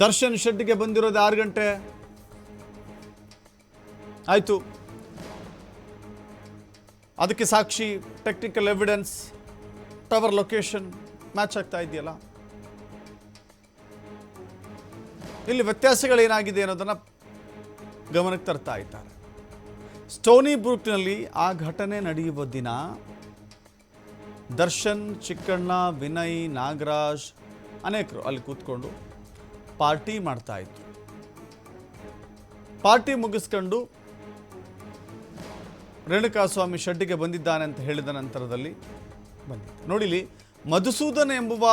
ದರ್ಶನ್ ಶೆಡ್ಗೆ ಬಂದಿರೋದು ಆರು ಗಂಟೆ. ಆಯಿತು. ಅದಕ್ಕೆ ಸಾಕ್ಷಿ technical evidence tower location match ಆಗ್ತಾ ಇದೆಯಲ್ಲ? ಇಲ್ಲಿ ವ್ಯತ್ಯಾಸಗಳೇನಾಗಿದೆ ಅನ್ನೋದನ್ನು ಗಮನಕ್ಕೆ ತರ್ತಾ ಇದ್ದಾರೆ. ಸ್ಟೋನಿ ಬ್ರೂಕ್ನಲ್ಲಿ ಆ ಘಟನೆ ನಡೆಯುವ ದಿನ ದರ್ಶನ್, ಚಿಕ್ಕಣ್ಣ, ವಿನಯ್, ನಾಗರಾಜ್ ಅನೇಕರು ಅಲ್ಲಿ ಕೂತ್ಕೊಂಡು ಪಾರ್ಟಿ ಮಾಡ್ತಾ ಇತ್ತು ಪಾರ್ಟಿ ಮುಗಿಸ್ಕೊಂಡು ರೇಣುಕಾಸ್ವಾಮಿ ಶೆಡ್ಡಿಗೆ ಬಂದಿದ್ದಾನೆ ಅಂತ ಹೇಳಿದ ನಂತರದಲ್ಲಿ ಬಂದಿದ್ದ. ನೋಡಿಲಿ, ಮಧುಸೂದನ್ ಎಂಬುವ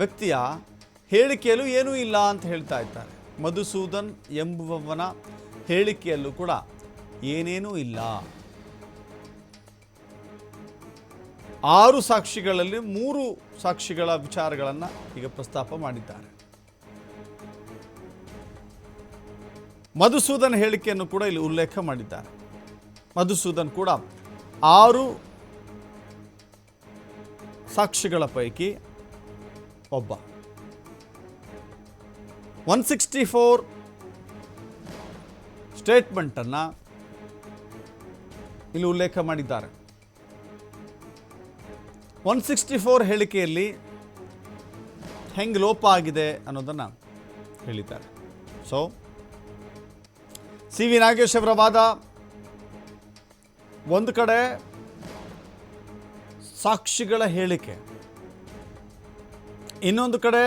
ವ್ಯಕ್ತಿಯ ಹೇಳಿಕೆಯಲ್ಲೂ ಏನೂ ಇಲ್ಲ ಅಂತ ಹೇಳ್ತಾ ಇದ್ದಾರೆ. ಮಧುಸೂದನ್ ಎಂಬುವವನ ಹೇಳಿಕೆಯಲ್ಲೂ ಕೂಡ ಏನೇನೂ ಇಲ್ಲ. ಆರು ಸಾಕ್ಷಿಗಳಲ್ಲಿ ಮೂರು ಸಾಕ್ಷಿಗಳ ವಿಚಾರಗಳನ್ನು ಈಗ ಪ್ರಸ್ತಾಪ ಮಾಡಿದ್ದಾರೆ. ಮಧುಸೂದನ್ ಹೇಳಿಕೆಯನ್ನು ಕೂಡ ಇಲ್ಲಿ ಉಲ್ಲೇಖ ಮಾಡಿದ್ದಾರೆ. ಮಧುಸೂದನ್ ಕೂಡ ಆರು ಸಾಕ್ಷಿಗಳ ಪೈಕಿ ಒಬ್ಬ. ಒನ್ ಸಿಕ್ಸ್ಟಿ ಫೋರ್ ಸ್ಟೇಟ್ಮೆಂಟನ್ನು ಇಲ್ಲಿ ಉಲ್ಲೇಖ ಮಾಡಿದ್ದಾರೆ. ಒನ್ ಸಿಕ್ಸ್ಟಿ ಫೋರ್ ಹೇಳಿಕೆಯಲ್ಲಿ ಹೆಂಗೆ ಲೋಪ ಆಗಿದೆ ಅನ್ನೋದನ್ನು ಹೇಳಿದ್ದಾರೆ. ಸೊ ಸಿ ವಿ ನಾಗೇಶ್ ಅವರ ವಾದ. ಒಂದು ಕಡೆ ಸಾಕ್ಷಿಗಳ ಹೇಳಿಕೆ. ಇನ್ನೊಂದು ಕಡೆ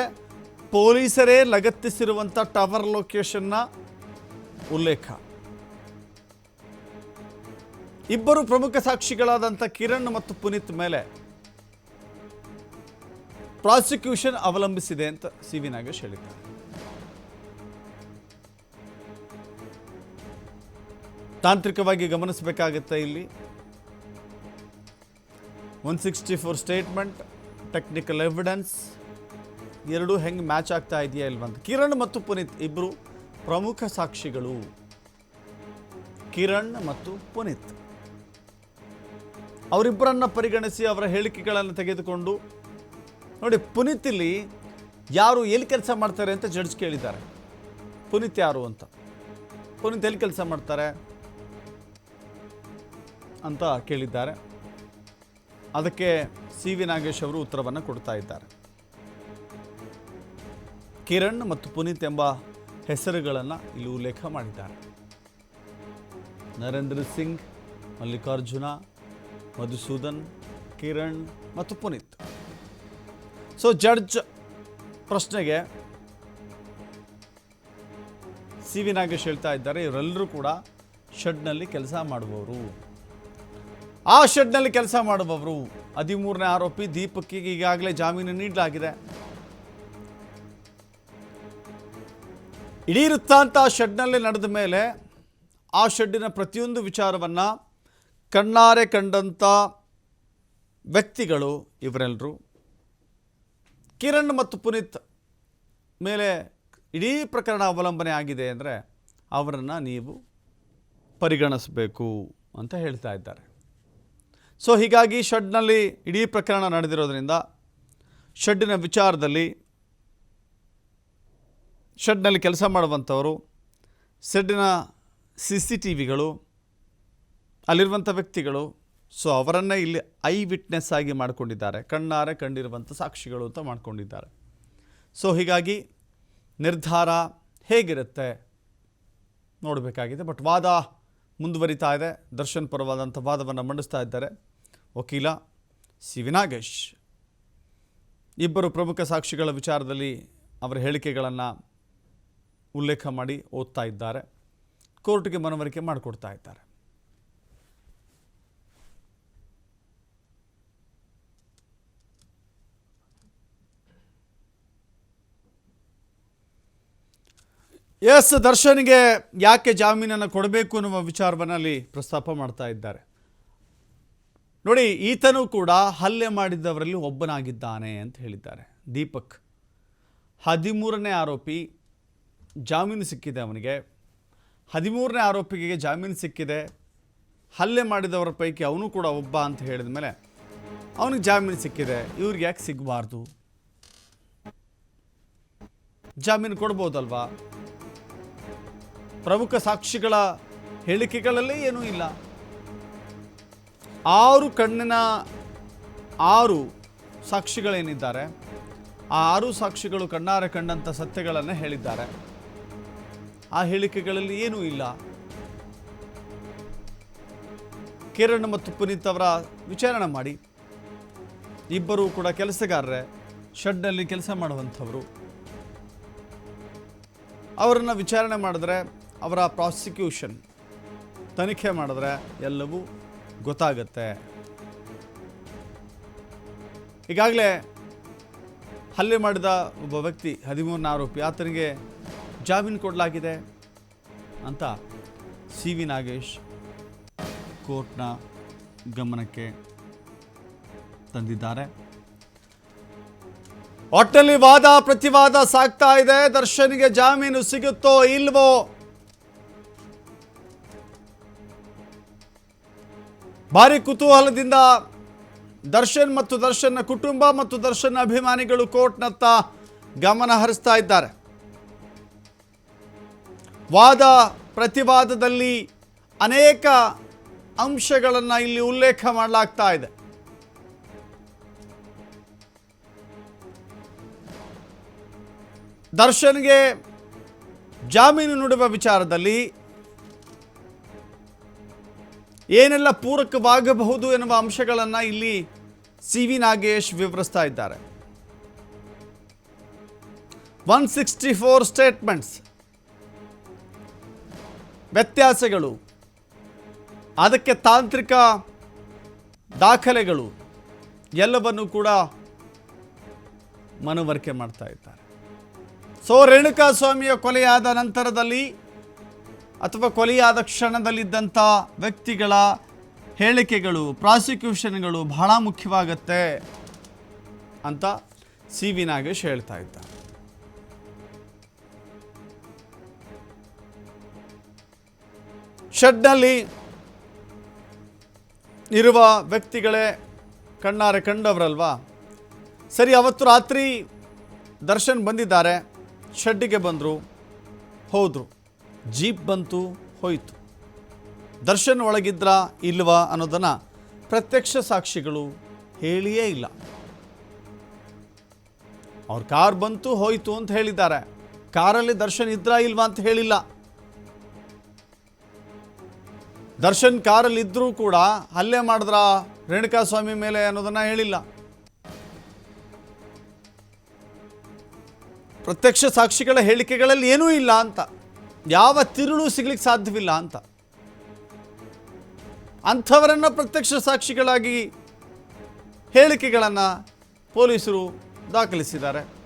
ಪೊಲೀಸರೇ ಲಗತ್ತಿಸಿರುವಂಥ ಟವರ್ ಲೊಕೇಶನ್ನ ಉಲ್ಲೇಖ. ಇಬ್ಬರು ಪ್ರಮುಖ ಸಾಕ್ಷಿಗಳಾದಂಥ ಕಿರಣ್ ಮತ್ತು ಪುನೀತ್ ಮೇಲೆ ಪ್ರಾಸಿಕ್ಯೂಷನ್ ಅವಲಂಬಿಸಿದೆ ಅಂತ ಸಿ ವಿ ನಾಗೇಶ್ ಹೇಳಿದ್ದಾರೆ. ತಾಂತ್ರಿಕವಾಗಿ ಗಮನಿಸಬೇಕಾಗುತ್ತೆ ಇಲ್ಲಿ. One sixty four statement technical evidence ಎರಡೂ ಹೆಂಗೆ ಮ್ಯಾಚ್ ಆಗ್ತಾ ಇದೆಯಾ ಇಲ್ವಾ ಅಂತ. ಕಿರಣ್ ಮತ್ತು ಪುನೀತ್ ಇಬ್ಬರು ಪ್ರಮುಖ ಸಾಕ್ಷಿಗಳು. ಕಿರಣ್ ಮತ್ತು ಪುನೀತ್. ಅವರಿಬ್ಬರನ್ನು ಪರಿಗಣಿಸಿ ಅವರ ಹೇಳಿಕೆಗಳನ್ನು ತೆಗೆದುಕೊಂಡು, ನೋಡಿ ಪುನೀತ್ ಇಲ್ಲಿ ಯಾರು ಎಲ್ಲಿ ಕೆಲಸ ಮಾಡ್ತಾರೆ ಅಂತ ಜಡ್ಜ್ ಕೇಳಿದ್ದಾರೆ. ಪುನೀತ್ ಯಾರು ಅಂತ. ಪುನೀತ್ ಎಲ್ಲಿ ಕೆಲಸ ಮಾಡ್ತಾರೆ? ಅಂತ ಕೇಳಿದ್ದಾರೆ. ಅದಕ್ಕೆ ಸಿ ವಿ ನಾಗೇಶ್ ಅವರು ಉತ್ತರವನ್ನು ಕೊಡ್ತಾ ಇದ್ದಾರೆ. ಕಿರಣ್ ಮತ್ತು ಪುನೀತ್ ಎಂಬ ಹೆಸರುಗಳನ್ನು ಇಲ್ಲಿ ಉಲ್ಲೇಖ ಮಾಡಿದ್ದಾರೆ. ನರೇಂದ್ರ ಸಿಂಗ್, ಮಲ್ಲಿಕಾರ್ಜುನ, ಮಧುಸೂದನ್, ಕಿರಣ್ ಮತ್ತು ಪುನೀತ್. ಸೊ ಜಡ್ಜ್ ಪ್ರಶ್ನೆಗೆ ಸಿ ವಿ ನಾಗೇಶ್ ಹೇಳ್ತಾ ಇದ್ದಾರೆ. ಇವರೆಲ್ಲರೂ ಕೂಡ ಶೆಡ್ನಲ್ಲಿ ಕೆಲಸ ಮಾಡುವವರು. ಆ ಶೆಡ್ನಲ್ಲಿ ಕೆಲಸ ಮಾಡುವವರು ಹದಿಮೂರನೇ ಆರೋಪಿ ದೀಪಕ್ಕಿಗೆ ಈಗಾಗಲೇ ಜಾಮೀನು ನೀಡಲಾಗಿದೆ. ಇಡೀ ವೃತ್ತಾಂತ ಶೆಡ್ನಲ್ಲಿ ನಡೆದ ಮೇಲೆ ಆ ಶೆಡ್ಡಿನ ಪ್ರತಿಯೊಂದು ವಿಚಾರವನ್ನು ಕಣ್ಣಾರೆ ಕಂಡಂಥ ವ್ಯಕ್ತಿಗಳು ಇವರೆಲ್ಲರೂ, ಕಿರಣ್ ಮತ್ತು ಪುನೀತ್ ಮೇಲೆ ಇಡೀ ಪ್ರಕರಣ ಅವಲಂಬನೆ ಆಗಿದೆ ಅಂದರೆ ಅವರನ್ನು ನೀವು ಪರಿಗಣಿಸಬೇಕು ಅಂತ ಹೇಳ್ತಾ ಇದ್ದಾರೆ. ಸೊ ಹೀಗಾಗಿ ಶೆಡ್ನಲ್ಲಿ ಇಡೀ ಪ್ರಕರಣ ನಡೆದಿರೋದ್ರಿಂದ ಶೆಡ್ಡಿನ ವಿಚಾರದಲ್ಲಿ ಶೆಡ್ನಲ್ಲಿ ಕೆಲಸ ಮಾಡುವಂಥವರು ಶೆಡ್ಡಿನ ಸಿ ಸಿ ಟಿ ವಿಗಳು ಅಲ್ಲಿರುವಂಥ ವ್ಯಕ್ತಿಗಳು ಸೊ ಅವರನ್ನೇ ಇಲ್ಲಿ ಐ ವಿಟ್ನೆಸ್ ಆಗಿ ಮಾಡಿಕೊಂಡಿದ್ದಾರೆ. ಕಣ್ಣಾರೆ ಕಂಡಿರುವಂಥ ಸಾಕ್ಷಿಗಳು ಅಂತ ಮಾಡಿಕೊಂಡಿದ್ದಾರೆ. ಸೊ ಹೀಗಾಗಿ ನಿರ್ಧಾರ ಹೇಗಿರುತ್ತೆ ನೋಡಬೇಕಾಗಿದೆ. ಬಟ್ ವಾದ ಮುಂದುವರಿತಾ ಇದೆ. ದರ್ಶನ್ ಪರವಾದಂಥ ವಾದವನ್ನು ಮಂಡಿಸ್ತಾ ಇದ್ದಾರೆ. ವಕೀಲ ಸಿ. ವಿ ನಾಗೇಶ್ ಇಬ್ಬರು ಪ್ರಮುಖ ಸಾಕ್ಷಿಗಳ ವಿಚಾರದಲ್ಲಿ ಅವರ ಹೇಳಿಕೆಗಳನ್ನು ಉಲ್ಲೇಖ ಮಾಡಿ ಓದ್ತಾ ಇದ್ದಾರೆ. ಕೋರ್ಟ್ಗೆ ಮನವರಿಕೆ ಮಾಡಿಕೊಡ್ತಾ ಇದ್ದಾರೆ. ಎಸ್ ದರ್ಶನ್ಗೆ ಯಾಕೆ ಜಾಮೀನನ್ನು ಕೊಡಬೇಕು ಅನ್ನುವ ವಿಚಾರವನ್ನು ಅಲ್ಲಿ ಪ್ರಸ್ತಾಪ ಮಾಡ್ತಾ ಇದ್ದಾರೆ. ನೋಡಿ, ಈತನೂ ಕೂಡ ಹಲ್ಲೆ ಮಾಡಿದ್ದವರಲ್ಲಿ ಒಬ್ಬನಾಗಿದ್ದಾನೆ ಅಂತ ಹೇಳಿದ್ದಾರೆ. ದೀಪಕ್. ಹದಿಮೂರನೇ ಆರೋಪಿ ಜಾಮೀನು ಸಿಕ್ಕಿದೆ ಅವನಿಗೆ. ಹದಿಮೂರನೇ ಆರೋಪಿಗೆ ಜಾಮೀನು ಸಿಕ್ಕಿದೆ. ಹಲ್ಲೆ ಮಾಡಿದವರ ಪೈಕಿ ಅವನು ಕೂಡ ಒಬ್ಬ ಅಂತ ಹೇಳಿದ ಮೇಲೆ ಅವನಿಗೆ ಜಾಮೀನು ಸಿಕ್ಕಿದೆ. ಇವ್ರಿಗೆ ಯಾಕೆ ಸಿಗಬಾರ್ದು? ಜಾಮೀನು ಕೊಡ್ಬೋದಲ್ವಾ? ಪ್ರಮುಖ ಸಾಕ್ಷಿಗಳ ಹೇಳಿಕೆಗಳಲ್ಲಿ ಏನೂ ಇಲ್ಲ. ಆರು ಕಣ್ಣಿನ ಆರು ಸಾಕ್ಷಿಗಳೇನಿದ್ದಾರೆ, ಆ ಆರು ಸಾಕ್ಷಿಗಳು ಕಣ್ಣಾರೆ ಕಂಡಂಥ ಸತ್ಯಗಳನ್ನು ಹೇಳಿದ್ದಾರೆ. ಆ ಹೇಳಿಕೆಗಳಲ್ಲಿ ಏನೂ ಇಲ್ಲ. ಕಿರಣ್ ಮತ್ತು ಪುನೀತ್ ಅವರ ವಿಚಾರಣೆ ಮಾಡಿ. ಇಬ್ಬರೂ ಕೂಡ ಕೆಲಸಗಾರರೇ, ಶೆಡ್ನಲ್ಲಿ ಕೆಲಸ ಮಾಡುವಂಥವರು. ಅವರನ್ನು ವಿಚಾರಣೆ ಮಾಡಿದ್ರೆ ಅವರ ಪ್ರಾಸಿಕ್ಯೂಷನ್ ತನಿಖೆ ಮಾಡಿದ್ರೆ ಎಲ್ಲವೂ ಗೊತ್ತಾಗತ್ತೆ. ಈಗಾಗಲೇ ಹಲ್ಲೆ ಮಾಡಿದ ಒಬ್ಬ ವ್ಯಕ್ತಿ ಹದಿಮೂರನ ಆರೋಪಿ, ಆತನಿಗೆ ಜಾಮೀನು ಕೊಡಲಾಗಿದೆ ಅಂತ ಸಿ ವಿ ನಾಗೇಶ್ ಕೋರ್ಟ್ನ ಗಮನಕ್ಕೆ ತಂದಿದ್ದಾರೆ. ಒಟ್ಟಲ್ಲಿ ವಾದ ಪ್ರತಿವಾದ ಸಾಕ್ತಾ ಇದೆ. ದರ್ಶನ್ಗೆ ಜಾಮೀನು ಸಿಗುತ್ತೋ ಇಲ್ವೋ ಭಾರಿ ಕುತೂಹಲದಿಂದ ದರ್ಶನ್ ಮತ್ತು ದರ್ಶನ್ನ ಕುಟುಂಬ ಮತ್ತು ದರ್ಶನ್ ಅಭಿಮಾನಿಗಳು ಕೋರ್ಟ್ನತ್ತ ಗಮನ ಹರಿಸ್ತಾ ಇದ್ದಾರೆ. ವಾದ ಪ್ರತಿವಾದದಲ್ಲಿ ಅನೇಕ ಅಂಶಗಳನ್ನು ಇಲ್ಲಿ ಉಲ್ಲೇಖ ಮಾಡಲಾಗ್ತಾ ಇದೆ. ದರ್ಶನ್ಗೆ ಜಾಮೀನು ನೀಡುವ ವಿಚಾರದಲ್ಲಿ ಏನೆಲ್ಲ ಪೂರಕವಾಗಬಹುದು ಎನ್ನುವ ಅಂಶಗಳನ್ನು ಇಲ್ಲಿ ಸಿ ವಿ ನಾಗೇಶ್ ವಿವರಿಸ್ತಾ ಇದ್ದಾರೆ. ಒನ್ ಸಿಕ್ಸ್ಟಿ ಫೋರ್ ಸ್ಟೇಟ್ಮೆಂಟ್ಸ್ ವ್ಯತ್ಯಾಸಗಳು. ಅದಕ್ಕೆ ತಾಂತ್ರಿಕ ದಾಖಲೆಗಳು. ಎಲ್ಲವನ್ನು ಕೂಡ ಮನವರಿಕೆ ಮಾಡ್ತಾ ಇದ್ದಾರೆ. ಸೊ, ರೇಣುಕಾ ಸ್ವಾಮಿಯ ಕೊಲೆಯಾದ ನಂತರದಲ್ಲಿ ಅಥವಾ ಕೊಲೆಯಾದ ಕ್ಷಣದಲ್ಲಿದ್ದಂಥ ವ್ಯಕ್ತಿಗಳ ಹೇಳಿಕೆಗಳು, ಪ್ರಾಸಿಕ್ಯೂಷನ್ಗಳು ಬಹಳ ಮುಖ್ಯವಾಗತ್ತೆ ಅಂತ ಸಿ ವಿ ನಾಗೇಶ್ ಹೇಳ್ತಾ ಇದ್ದಾರೆ. ಶೆಡ್ನಲ್ಲಿ ಇರುವ ವ್ಯಕ್ತಿಗಳೇ ಕಣ್ಣಾರೆ ಕಂಡವರಲ್ವಾ? ಸರಿ, ಅವತ್ತು ರಾತ್ರಿ ದರ್ಶನ್ ಬಂದಿದ್ದಾರೆ ಶೆಡ್ಡಿಗೆ ಬಂದರು, ಹೋದರು. ಜೀಪ್ ಬಂತು, ಹೋಯಿತು. ದರ್ಶನ್ ಒಳಗಿದ್ರ ಇಲ್ವಾ ಅನ್ನೋದನ್ನು ಪ್ರತ್ಯಕ್ಷ ಸಾಕ್ಷಿಗಳು ಹೇಳಿಯೇ ಇಲ್ಲ. ಅವ್ರ ಕಾರ್ ಬಂತು, ಹೋಯಿತು ಅಂತ ಹೇಳಿದ್ದಾರೆ. ಕಾರಲ್ಲಿ ದರ್ಶನ್ ಇದ್ರಾ ಇಲ್ವಾ ಅಂತ ಹೇಳಿಲ್ಲ. ದರ್ಶನ್ ಕಾರಲ್ಲಿ ಇದ್ರೂ ಕೂಡ ಹಲ್ಲೆ ಮಾಡಿದ್ರ ರೇಣುಕಾ ಸ್ವಾಮಿ ಮೇಲೆ ಅನ್ನೋದನ್ನ ಹೇಳಿಲ್ಲ. ಪ್ರತ್ಯಕ್ಷ ಸಾಕ್ಷಿಗಳ ಹೇಳಿಕೆಗಳಲ್ಲಿ ಏನೂ ಇಲ್ಲ ಅಂತ. ಯಾವ ತಿರುಳು ಸಿಗ್ಲಿಕ್ಕೆ ಸಾಧ್ಯವಿಲ್ಲ ಅಂತ. ಅಂಥವರನ್ನು ಪ್ರತ್ಯಕ್ಷ ಸಾಕ್ಷಿಗಳಾಗಿ ಹೇಳಿಕೆಗಳನ್ನು ಪೊಲೀಸರು ದಾಖಲಿಸಿದ್ದಾರೆ.